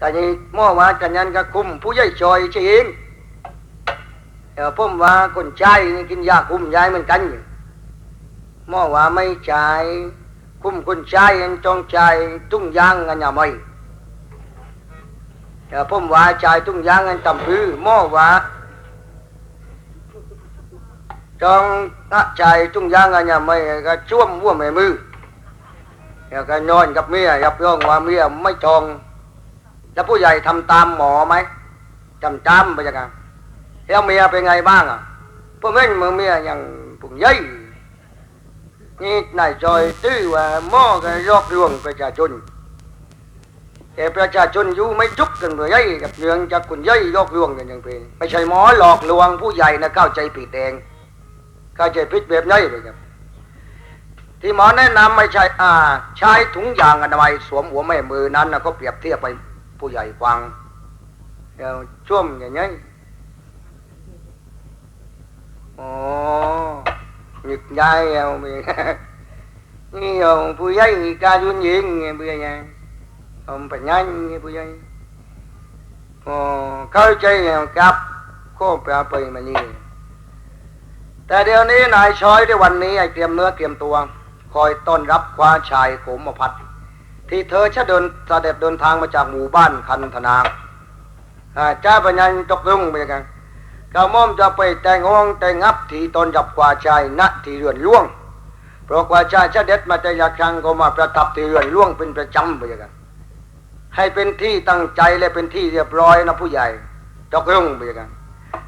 ก็ยังหม้อว่ากันยันก็คุมผู้ใหญ่ชอยเชียงเออผมว่าคนใจนี่กินยาคุมยายเหมือนกันอยู่หม้อว่าไม่ใจายคุมคนใจยังจองใจายตุ้งยางกันอย่าไม่เออผมว่าใจายตุ้งยางกันตำพื้หม้อว่าจองอะใจายตุ้งยางกันอย่าไม่ก็ช่วมวัวแม่มือเออก็นอนกับเมียยับยองว่าเมียไม่จอง แล้วผู้ใหญ่ทำตามหมอไหมจำจำไปยังไงแล้วเมียเป็นไงบ้างอะพวกเม่นมือเมียอย่างผุ่งยัยนี่นายจอยตื้อว่าหม้อกันรอกลวงประชาชนแต่ประชาชนอยู่ไม่จุกกันเลยยัยกับเรื่องจากคุณยัยยอกลวงกันอย่างเป็นไม่ใช่หมอหลอกลวงผู้ใหญ่นะเข้าใจผิดเองเข้าใจผิดแบบยัยเลยครับ ที่หมอแนะนำไม่ใช่อ่าใช้ถุงยางอนามัยสวมหัวแม่มือนั้นนะก็เปรียบเทียบไป ผู้ใหญ่ฟังเดี๋ยวช่วมอย่างนี้อ๋อหยิกยายเอาไปนี่เอาผู้ใหญ่การยุ่นยิงไงผู้ใหญ่เอาไป nhanh ไงผู้ใหญ่อ๋เข้าใจครับก็ไปเอาไปมานี่แต่เดี๋ยวนี้นายช้อยในวันนี้ไอ้เตรียมเนื้อเตรียมตัว คอยต้อนรับคว้าชายโขมพัด ที่เธอจะเดินเสด็จเดินทางมาจากหมู่บ้านคันธนาอ่าจ้าปัญญาตกลงไปกันกระม่อมจะไปแต่งห้องแต่งับที่ตนจับกว่าชายณที่เรือนล่วง เพราะกว่าชายเสด็จมาแต่ละครั้งก็มาประทับที่เรือนล่วงเป็นประจำไปกันให้เป็นที่ตั้งใจและเป็นที่เรียบร้อยนะผู้ใหญ่ตกลงไปกัน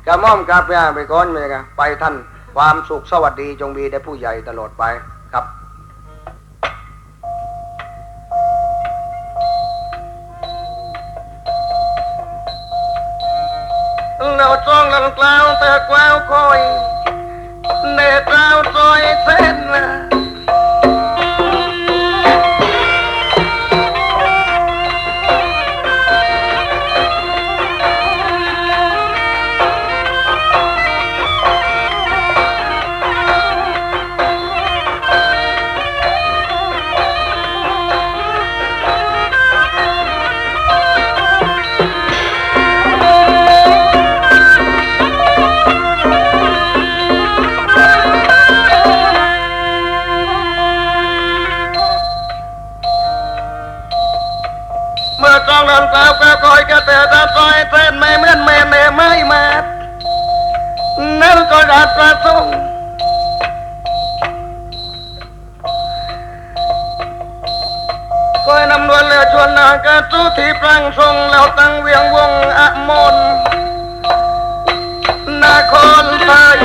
กระม่อมกราบไปไปก่อนไปกันไปท่านความสุขสวัสดีจงมีแด่ผู้ใหญ่ตลอดไปครับ เราจ้องลังกล่าวแต่กว้าวคอยเนตราวซอยเสากระจูที่ปรังทรงแล้วตั้งเวียงวงอมนนาครไทย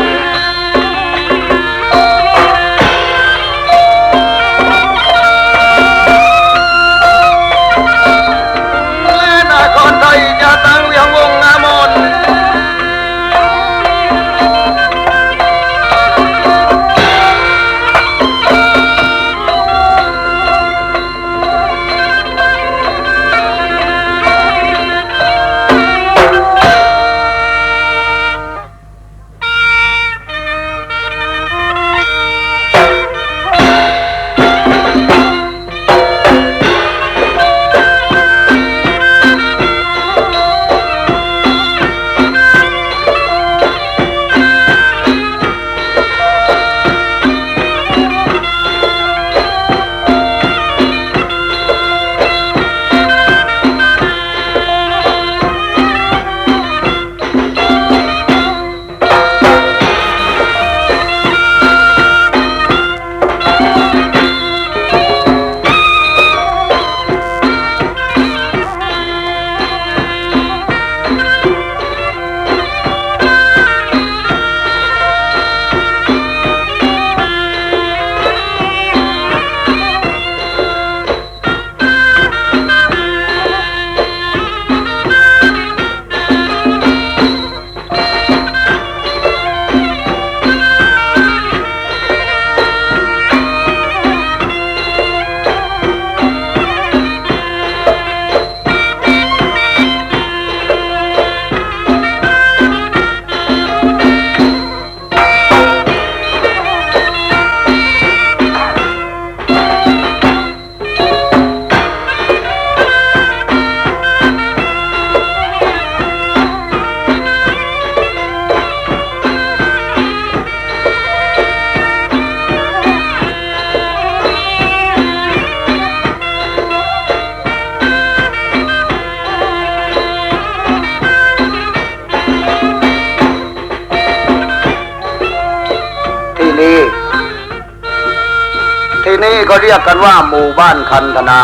เขาเรียกกันว่าหมู่บ้านคันธนา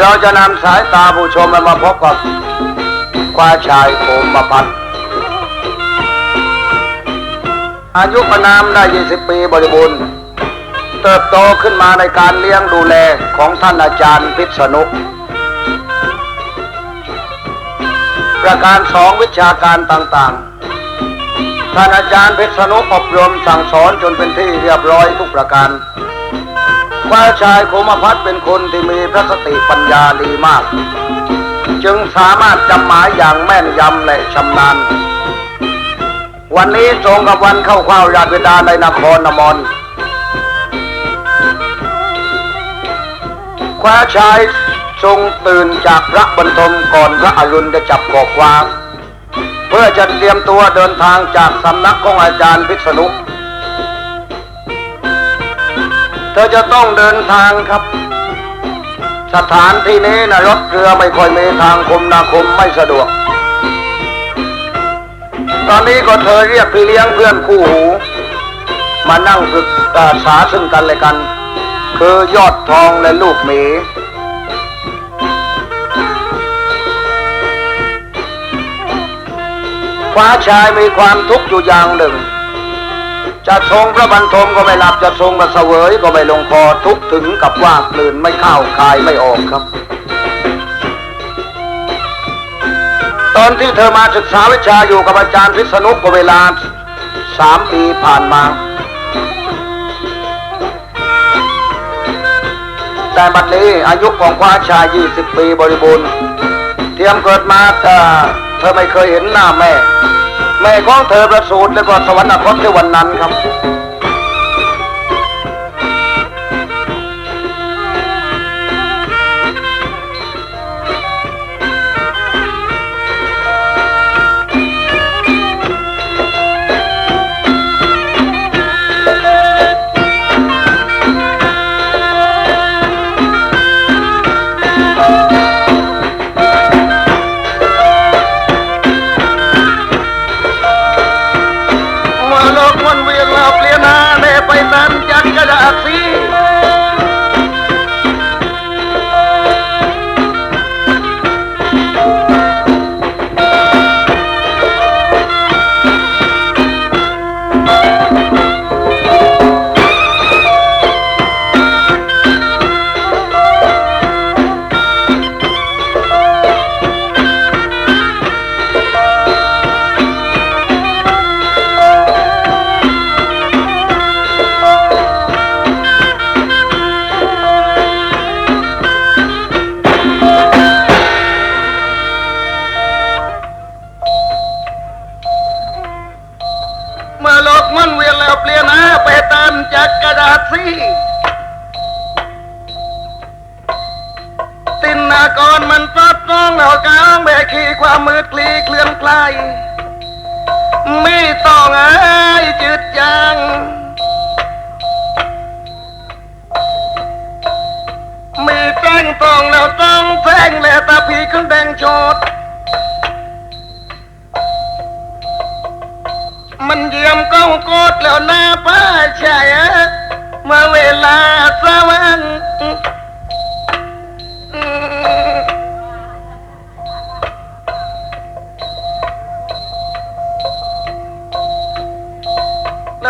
เราจะนำสายตาผู้ชมมาพบกับควายชายโคมประพันธ์อายุประนามได้ 20 ปีบริบูรณ์ เติบโตขึ้นมาในการเลี้ยงดูแลของท่านอาจารย์พิษณุประการสองวิชาการต่างๆ ท่านอาจารย์เพิษณุอบรมสั่งสอนจนเป็นที่เรียบร้อยทุกประการควาชายโคมพัฒน์เป็นคนที่มีพระสติปัญญาดีมาก จึงสามารถจำหมายอย่างแม่นยำและชำนาญ วันนี้ตรงกับวันเข้าเฝ้าญาติบิดาในนครนมรควาชายทรงตื่นจากพระบรรทมก่อนพระอรุณจะจับกอกวาง เพื่อจะเตรียมตัวเดินทางจากสำนักของอาจารย์พิษณุเธอจะต้องเดินทางครับ สถานที่นี้นะรถเรือไม่ค่อยมีทางคมนาคมไม่สะดวก ตอนนี้ก็เธอเรียกพี่เลี้ยงเพื่อนคู่หู มานั่งปรึกษาซึ่งกันและกัน คือยอดทองและลูกหมี ฟ้าชายมีความทุกข์อยู่อย่างหนึ่ง จะทรงพระบรรทมก็ไม่หลับจะทรงกระเสวยก็ไม่ลงคอทุกถึงกับว่ากลืนไม่เข้าคายไม่ออกครับ ตอนที่เธอมาศึกษาวิชาอยู่กับอาจารย์พิษณุก็เวลาสามปีผ่านมา แต่บัดนี้อายุของคว้าชายยี่สิบปีบริบูรณ์เทียมเกิดมาเอ่อ เธอไม่เคยเห็นหน้าแม่ แม่ของเธอประสูติแล้วก็สวรรคตในวันนั้นครับ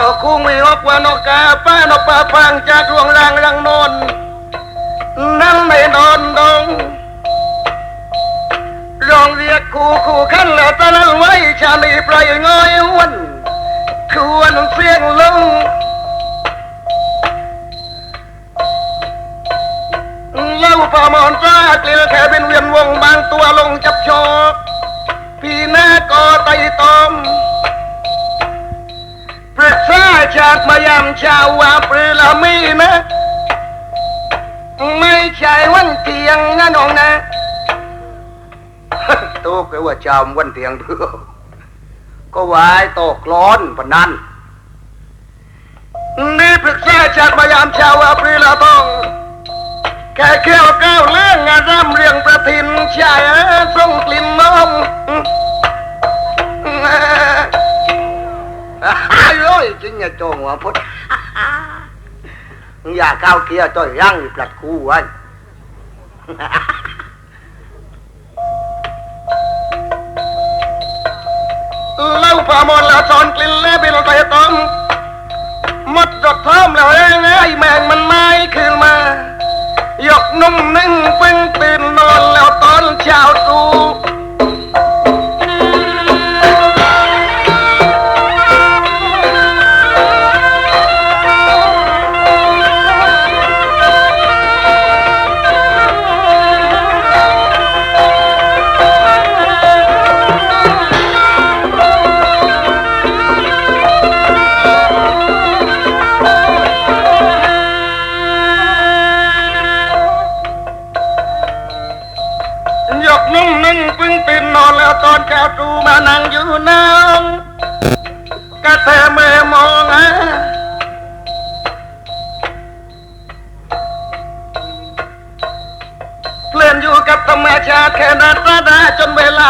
แล้วคุ้งมีออกว่านกกาป้านกป่าพังจากดวงรางรังนนนั่นไม่นอนดงร้องเรียกคู่คู่ขั้นแล้วตอนนั้นไว้ชาลีปล่อยง่อยหวนควรเสียงลงเล่าประมอนจ้าเกลียแค่เป็นเวียนวงบางตัวลงจับชอกพี่หน้าก็ไต่ตอม ปรึกษาชาติมายามชาวว่าปรือละมีนะ ไม่ใช่วันเที่ยงนะน้องนะโตกแปลว่าจามวันเตียงเพื่อก็วายตกร้อนปนั้นนี่ปรึกษาจากพยายามชาวอาปรีลาต้องแค่เขี้ยวก้าวเรื่องงานร่ำเรียงประทินชายส่งกลิ่นนม ยจริงอย่าโจงหัวพุทธอย่าก้าวเคียจ้อยยั่งปลัดคู่ไว้เล่าฝ่ามนแล้วสอนกลิ่นและบิลไปต้มมดดอกทอมแล้วเอ้ยไอแมงมันไม่คืนมายกนุ่มนึ่งเพิ่งตื่นนอนแล้วตอนเช้าต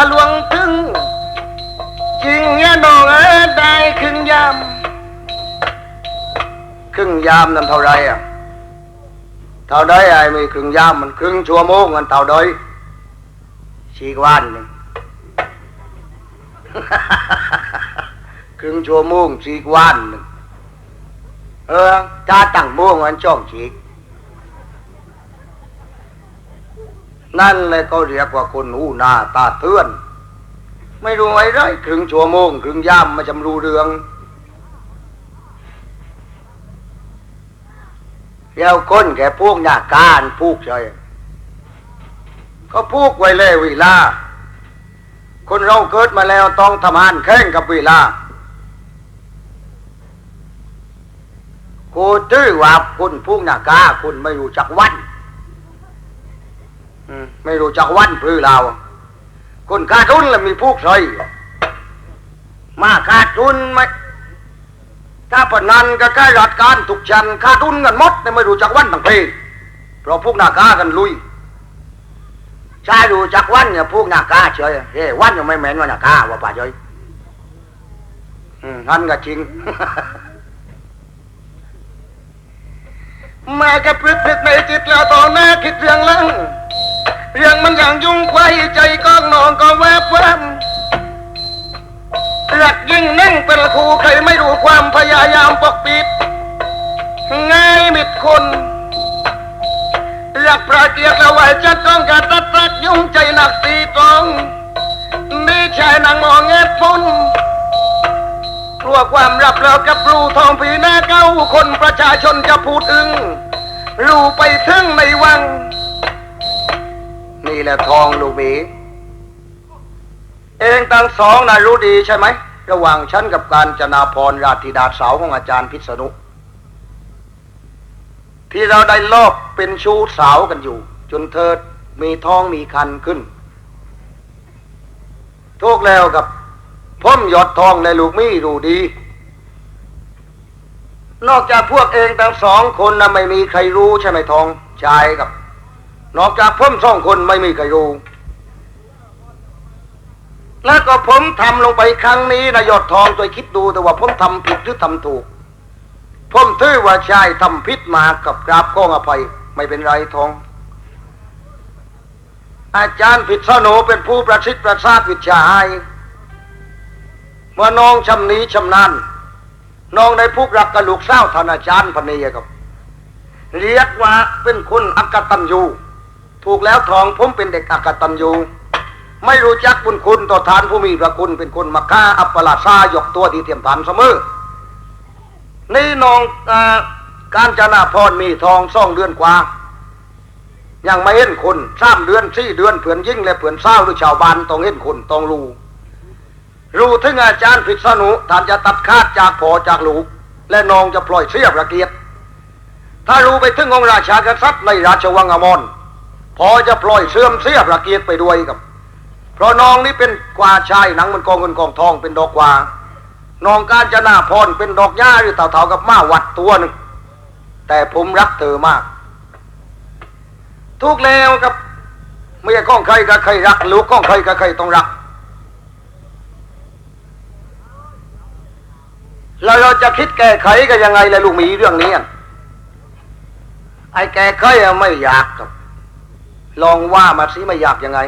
ลาลวงถึงจริงเงี้ยน้องเอ้ได้ครึ่งยาม ครึ่งยามนั่นเท่าไรอะเท่าใดไอ้มีครึ่งยามมันครึ่งชั่วโมงมันเท่าใดชีกวันหนึ่งครึ่งชั่วโมงชีกวันหนึ่งเออถ้าตั้งโมงมันช่องชีก นั่นเลยก็เรียกว่าคนหูหน้าตาเทือน ไม่รู้ไอ้ไรครึ่งชั่วโมงครึ่งย่ามมาจำรู้เรื่องแล้วคนแกพวกหน้าการพูกใช่ก็พูกไว้เลยเวลา คนเราเกิดมาแล้วต้องทำงานแข่งกับเวลากูตื้อว่าคุณพูกหน้ากาคุณไม่รู้จักวัน ไม่รู้จักวันพื้เราคนขาดทุนแล้วมีพูกใช่มาขาดทุนไหมถ้าปนันก็แค่รัดการถูกชันคาทุนกันหมดแต่ไม่รู้จักวันต่างเพเพราะพวกหน้ากากันลุยใช่รู้จักวันเนี่ยพวกหน้ากาเฉยเฮ้วันยังไม่เหม็นว่าหน้ากาว่าป่าเฉยอืมนั่นก็จริงแม่ก็พลึกพลึกในจิตแล้วตอนแม่คิดเรื่องลัง เรื่องมันอย่างยุ่งไว้ใจก้องนองก็แวบแวบหลักยิ่งนั่งเป็นครูใครไม่รู้ความพยายามปกปิด ง่ายมิดคนหลักประเกียรติเอาไว้จะต้องการตัดตัดยุ่งใจหนักตีตรงนี่ชายนางมองเง็ดฟุ้นกลัวความรับแล้วกับรูทองผีหน้าเก้าคนประชาชนจะพูดอึงรู้ไปถึงในวัง นี่แหละทองลูกหมี เองทั้งสองน่ะรู้ดีใช่ไหม ระหว่างฉันกับการจนาพรราธิดาสาวของอาจารย์พิษณุที่เราได้ลอบเป็นชู้สาวกันอยู่ จนเธอมีท้องมีคันขึ้นทุกแล้วกับพ่มหยอดทองในลูกมี่รู้ดี นอกจากพวกเองทั้งสองคนนะไม่มีใครรู้ใช่ไหมทองชายกับ นอกจากพ่มสองคนไม่มีใครรู้แล้วก็ผมทำลงไปครั้งนี้นะยอดทองตัวคิดดูแต่ว่าผมทำผิดหรือทำถูก ผมถือว่าชายทำผิดมากับกราบก้องอภัย ไม่เป็นไรทอง อาจารย์ผิดสโนเป็นผู้ประสิทธิ์ประสาทวิชาให้เมื่อน้องชำนี้ชำนาญน้องได้พูกรักกับลูกสาวท่านอาจารย์พเนียครับ เรียกว่าเป็นคนอักตันยู ถูกแล้วทองผมเป็นเด็กอักตันยูไม่รู้จักบุญคุณต่อทานผู้มีพระคุณเป็นคนมาฆ่าอัปปลาซายกตัวดีเทียมทานเสมอนี่น้องอการจนาพรมีทองซ่องเดือนกว่า ยังไม่เห็นคนสามเดือนสี่เดือนเผื่อนยิ่งและเผื่อนเศร้าหรือชาวบ้านต้องเห็นคนต้องรู้รู้ถึงอาจารย์พิษณุท่านจะตัดขาดจากพอจากลูก และน้องจะปล่อยเสียประเกียรติถ้ารู้ไปถึงองค์ราชากษัตริย์ในราชวังอมร พอจะปล่อยเสื่อมเสียประเกียรติไปด้วยครับ เพราะน้องนี่เป็นกวาชายหนังมันกองเงินกองทองเป็นดอกกวาน้องการจนาพรเป็นดอกหญ้าหรือเต่าๆกับม้าวัดตัวหนึ่งแต่ผมรักเธอมาก ทุกแล้วกับเมียก้องใครก็ใครรักลูกก้องใครก็ใครต้องรัก แล้วเราจะคิดแก้ไขกันยังไงล่ะลูกมีเรื่องนี้อะไอ้แก้ไขไม่อยากครับ ลองว่ามาสิไม่อยากยังไง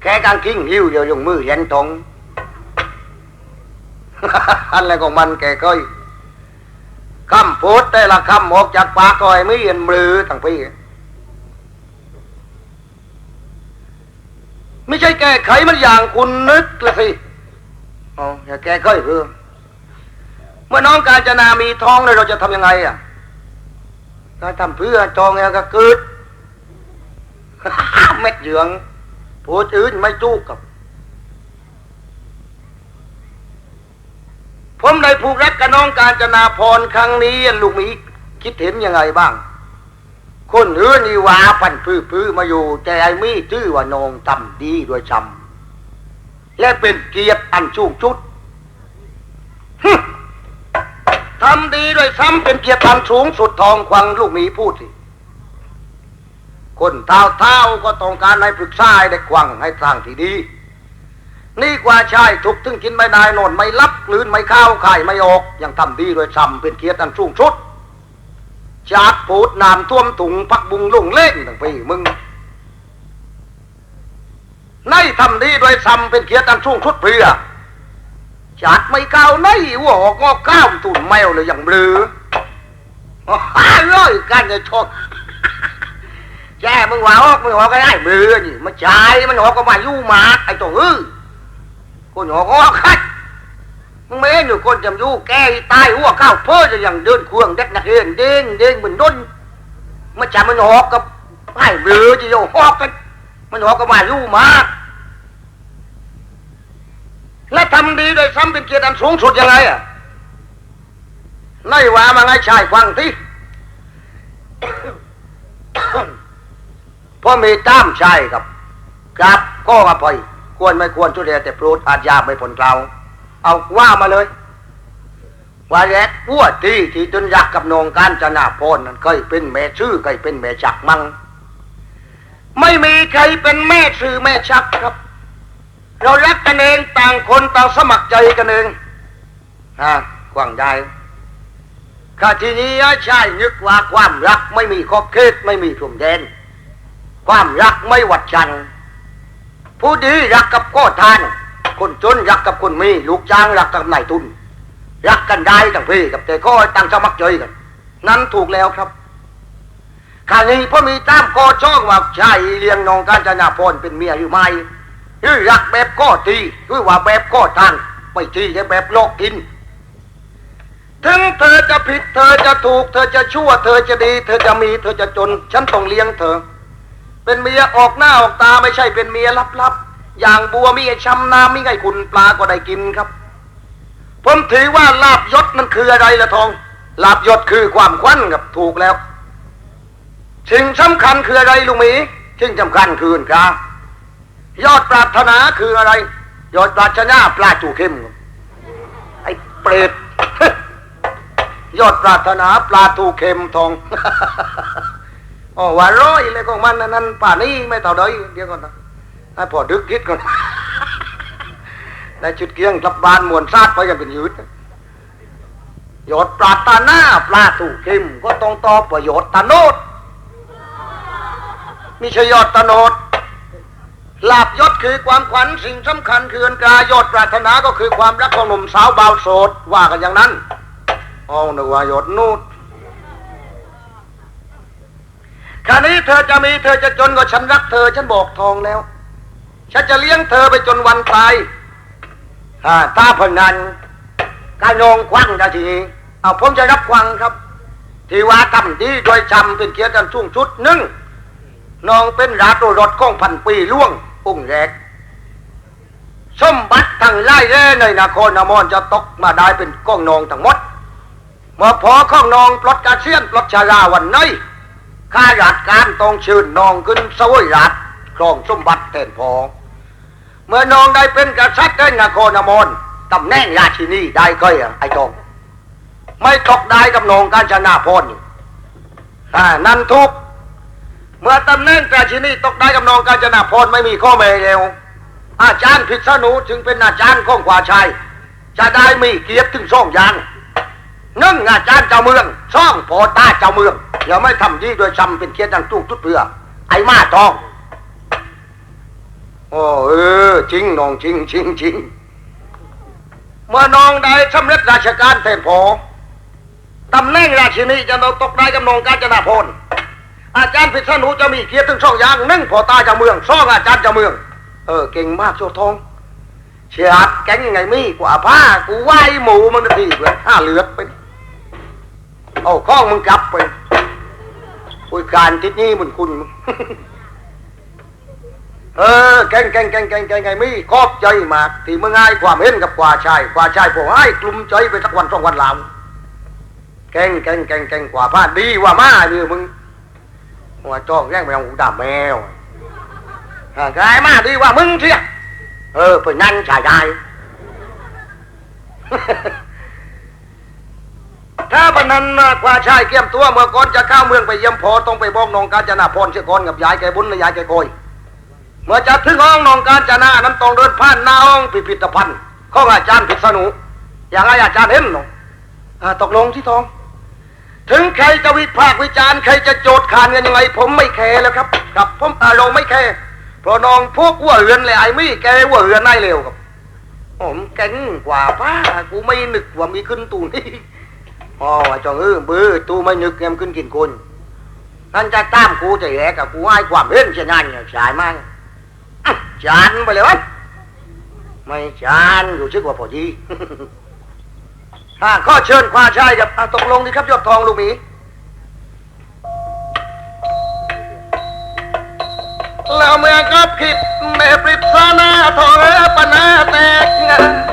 แค่กางกิ้งหิ้วเดียวยงมือเห็นตรงอะไรของมันแกก็คำพูดแต่ละคำออกจากปากก็ไอ้ไม่เห็นมือทั้งพี่ไม่ใช่แก้ไขมันอย่างคุณนึกละสิอ๋ออย่าแก้ไขเพื่อเมื่อน้องการจนามีท้องเลยเราจะทำยังไงอะการทำเพื่อจองเนี่ยก็เกิด เม็ดเหยืองพูดอื่นไม่จู้กับ ผมได้ผูกรักกับน้องการจนาพรครั้งนี้ลูกมีคิดเห็นยังไงบ้าง คนอื่นนี่ว่าพันพื้พื้มาอยู่แต่ไอ้มีชื่อว่านองทำดีด้วยชำและเป็นเกียรติอันสูงชุดทำดีด้วยซ้ำเป็นเกียรติอันสูงสุดทองควังลูกมีพูดสิ คนเท้าเท้าก็ต้องการให้ปรึกษาให้ได้ควังให้สร้างที่ดี นี่กว่าชายทุกถึงกินไม่ได้นอนไม่รับกลืนไม่เข้าไข่ไม่ออก ยังทำดีโดยซ้ำเป็นเกียรติอันสูงสุดจากพูดนามท่วมถุงพักบุงลุงเล่นทั้งปีมึงในทำดีโดยซ้ำเป็นเกียรติอันสูงสุดเพื่อจากไม่ก้าวในหัวหอกงอก้าวตุ่นแมวเลยอย่างเบลือฮ่าเลยกันจะชก แย่มึงว่าออกมึงหอกก็ได้เบื่อนี่มันชายมันหอกก็มายู่มาไอ้ตัวอื้อคนหอกก็คัดมึงไม่เห็นอยู่คนจำยู่แกตายหัวข้าวเพ้อจะอย่างเดินควงเด็กนักเรียนเด้งเด้งเหมือนด้นมันจำมันหอกกับไอ้เบื่อจะโยหอกกันมันหอกก็มายู่มาและทำดีโดยซ้ำเป็นเกียรติอันสูงสุดยังไงอะไล่ว่ามาไงชายฟังที่ เพราะมีต้ามชายครับครับก็อภัยควรไม่ควรชุดเดียแต่โปรดอาจยาไม่ผลกลาเอาว่ามาเลยว่าแรกพัวที่ที่จนยักกับนองการจนาพรนั้นเคยเป็นแม่ชื่อเคยเป็นแม่จักมังไม่มีใครเป็นแม่ชื่อแม่ชักครับ เรารักกันเองต่างคนต่างสมัครใจกันเองฮะกว้างใจข้าทีนี้ใช่นึกว่าความรักไม่มีขอบเขตไม่มีพรมแดน ความรักไม่หวัดชัน ผู้ดีรักกับก็ทาน คนจนรักกับคนมี ลูกจ้างรักกับนายทุน รักกันได้ทั้งพี่กับแต่ก็ต่างสมัครใจกัน นั้นถูกแล้วครับข้านี้พ่อมีตามกอช่องว่าชายเลี้ยงน้องการจนาพรเป็นเมียหรือไม่หรือรักแบบก็ทีหรือว่าแบบก็ทานไม่ทีจะแบบโลกกิน ถึงเธอจะผิดเธอจะถูก เธอจะชั่ว เธอจะดี เธอจะมี เธอจะจน ฉันต้องเลี้ยงเธอ เป็นเมียออกหน้าออกตาไม่ใช่เป็นเมียลับๆ อย่างบัวมีไอ้ช้ำน้ำมีไงคุณปลาก็ได้กินครับ ผมถือว่าลาบยศมันคืออะไรละทอง ลาบยศคือความควันครับถูกแล้วสิ่งสำคัญคืออะไรลุงหมีสิ่งสำคัญคืออนกายอดปรารถนาคืออะไร ยอดปรารถนาปลาจูเข้มไอ้เปรตยอดปรารถนาปลาทูเค็มทอง อ๋อว่าร้อยเลยของมันอันนั้นป่านี้ไม่เท่าใดเดี๋ยวก่อนนะให้พอดึกคิดก่อนได้ชุดเกียงกลับบ้านมวนซาดไปกันเป็นยืดยอดปรารถนาปลาทูเค็มก็ต้องตอบประโยชน์ตาโนดไม่ใช่ยอดตาโนดลาบยศคือความขวัญสิ่งสำคัญคืออันกายอดปรารถนาก็คือความรักของหนุ่มสาวบ่าวโสดว่ากันอย่างนั้นเอาหนึ่งวายดนูด คราวนี้เธอจะมีเธอจะจนก็ฉันรักเธอ ฉันบอกทองแล้ว ฉันจะเลี้ยงเธอไปจนวันตายอ่าถ้าพนันกายงควังได้ทีนี้เอาผมจะรับควังครับ ที่ว่าทำดีโดยจำเป็นเกียรติอันสูงชุดหนึ่งน้องเป็นราชโอรสของพันปีล่วงองค์แรกสมบัติทั้งไล่เร่ในนครนามอนจะตกมาได้เป็นก้องนองทั้งหมดเมื่อพอข้องนองปลดกาเซียนปลดชาราวันนี้ ข้าราชการต้องชื่นนองขึ้นสวยราชครองสมบัติแทนพอเมื่อนองได้เป็นกษัตริย์ในนครนมอนตำแหน่งราชินีได้ก็อย่างไอ้ทองไม่ตกได้กับนองการชนะพรอยู่อ่านั่นทุก เมื่อตำแหน่งราชินีตกได้กับนองการชนะพรไม่มีข้อแม้เดียวอาจารย์พิษณุจึงเป็นอาจารย์ของกว่าชัยจะได้มีเกียรติถึงสองอย่างหนึ่งอาจารย์เจ้าเมืองสองพอตาเจ้าเมือง อย่าไม่ทำดีโดยซ้ำเป็นเกียรติดังตู้ทุดเพื่อ ไอ้มาทองโอ้เออจริงน้องจริงจริงจริงเมื่อน้องได้สำเร็จราชการแทนพอตำแหน่งราชินีจะต้องตกได้กับน้องกาญจนาพลอาจารย์พิษณุจะมีเกียรติถึงสองอย่างหนึ่งพอตาจ้าเมืองสองอาจารย์จ้าเมือง เออเก่งมากโชทองเชียดแก๊งยังไงมีกว่าผ้ากูไหวหมูมันทีเพื่อนห้าเหลือไปเอาข้องมึงกลับไป คุยการทิศนี้มึงคุณเออแกงแกงแกงแกงแกงไงมีขอบใจมากที่มึงให้ความเห็นกับกว่าชายกว่าชายพวกให้กลุ่มใจไปสักวันสองวันหลังแกงแกงแกงแกงกว่าผ้าดีว่ามาดิมึงว่าจ้องแย่งแมวหูด่าแมวหากายมาดีว่ามึงเชียเออไปนั่นชายได้ ถ้าปนันมากกว่าชายเกี่ยมตัวเมื่อก่อนจะเข้าเมืองไปเยี่ยมพอต้องไปบอกนองกาญจนาพรเสียก่อนกับยายแกบุญและยายแกโกยเมื่อจะถึงห้องนองกาญจนานั้นต้องเดินผ่านหน้าห้องพิพิธภัณฑ์ของอาจารย์พิษณุอย่างไรอาจารย์เห็นเนอตกลงที่ทอง ถึงใครจะวิพากษ์วิจารณ์ใครจะโจทย์ขานกันยังไง ผมไม่แคร์แล้วครับ ครับผมอารมณ์ไม่แคร์เพราะน้องพวกวัวเรือนเลยไอ้มี่แกวัวเรือนได้เร็วครับผมแก่งกว่าป้ากูไม่นึกว่ามีขึ้นตูนี่ อ๋อว่าจองเออเบื้อตูไม่นึกแกมขึ้นกินคนนั่นจะตามกูจะแย่กับกูให้ความเห็นเช่นนั้นเนี่ยสายมาจานไปเลยวะไม่จานอยู่ชึกว่าพอดีถ้าข้อเชิญควาชายกับอะตกลงดีครับยอดทองลูกหมีแล้วเมื่อกับคิดเมปริศนาทองเอปนาแตก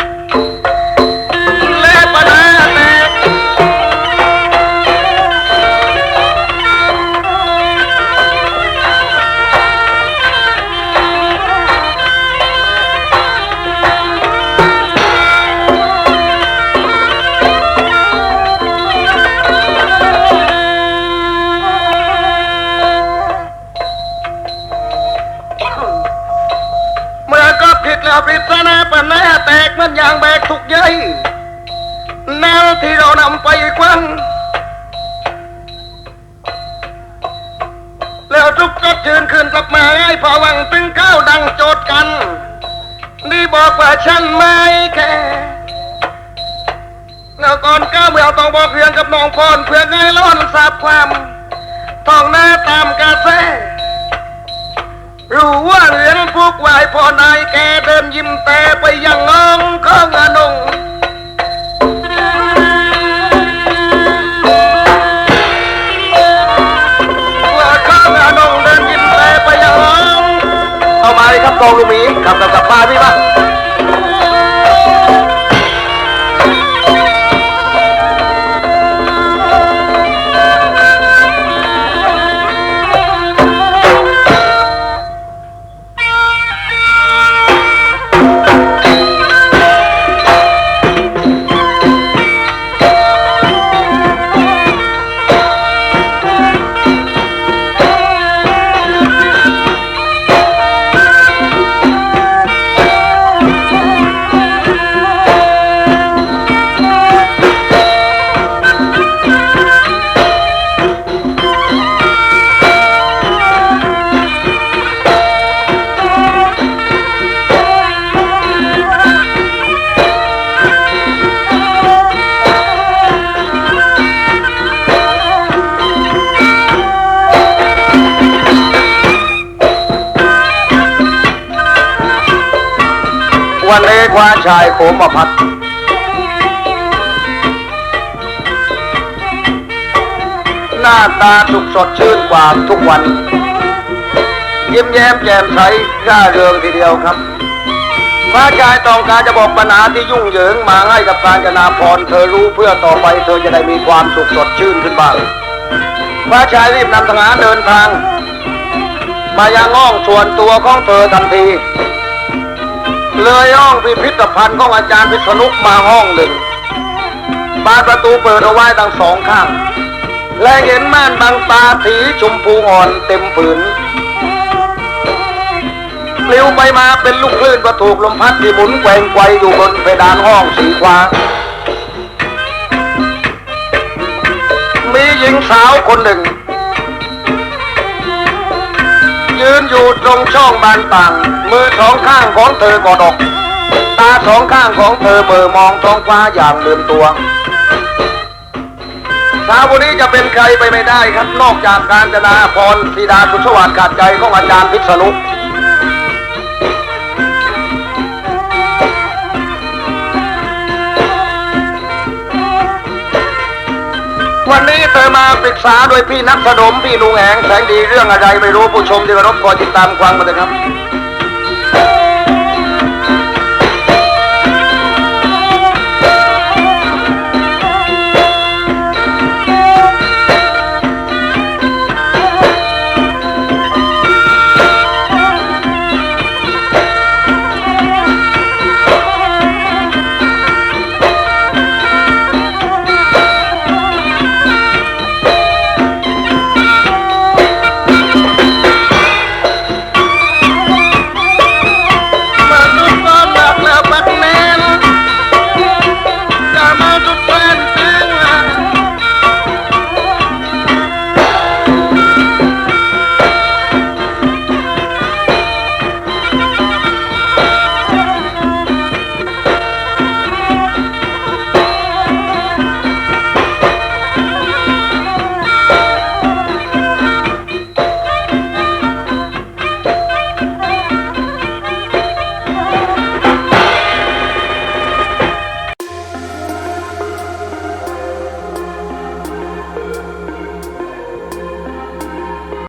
แล้วทุกก็ยืนขึ้นกลับมาให้พอวังตึงก้าวดังโจทย์กันนี่บอกว่าฉันไม่แค่แล้วก่อนก้าวเมื่อต้องบอกเพียงกับน้องพรเพื่อให้ล้นทราบความท่องหน้าตามกระแสรู้ว่าเหรียญพวกไหวพอนายแกเดินยิ้มแต่ไปยังน้องข้องอนง กองลูกหมีกลับกลับกลับมาพี่มา มมพัดหน้าตาสุขสดชื่นกว่าทุกวัน ยิ้มแย้มแจ่มใสร่าเริงทีเดียวครับพระชายต้องการจะบอกปัญหาที่ยุ่งเหยิงมาให้กับการจนาพรเธอรู้เพื่อต่อไปเธอจะได้มีความสุขสดชื่นขึ้นบ้างพระชายรีบนำทหารเดินทาง มายังห้องส่วนตัวของเธอทันที เลยห้องพิพิธภัณฑ์ของอาจารย์พิษณุมาห้องหนึ่งบานประตูเปิดเอาไว้ทั้งสองข้าง และเห็นม่านบางตาสีชมพูอ่อนเต็มผืนปลิวไปมาเป็นลูกคลื่นก็ถูกลมพัดที่หมุนแกว่งไกวอยู่บนเพดานห้องสีฟ้ามีหญิงสาวคนหนึ่ง ยืนอยู่ตรงช่องบานต่างมือสองข้างของเธอกอดอก ตาสองข้างของเธอเบื่อมองท้องฟ้าอย่างลืมตัวสาวคนนี้จะเป็นใครไปไม่ได้ครับ นอกจากการจนาพรธิดาสุชวาดขาดใจของอาจารย์พิษณุ วันนี้เธอมาปรึกษาโดยพี่นักสนมพี่ลุงแหงแสงดีเรื่องอะไรไม่รู้ผู้ชมที่เคารพขอติดตามฟังมาเลยครับ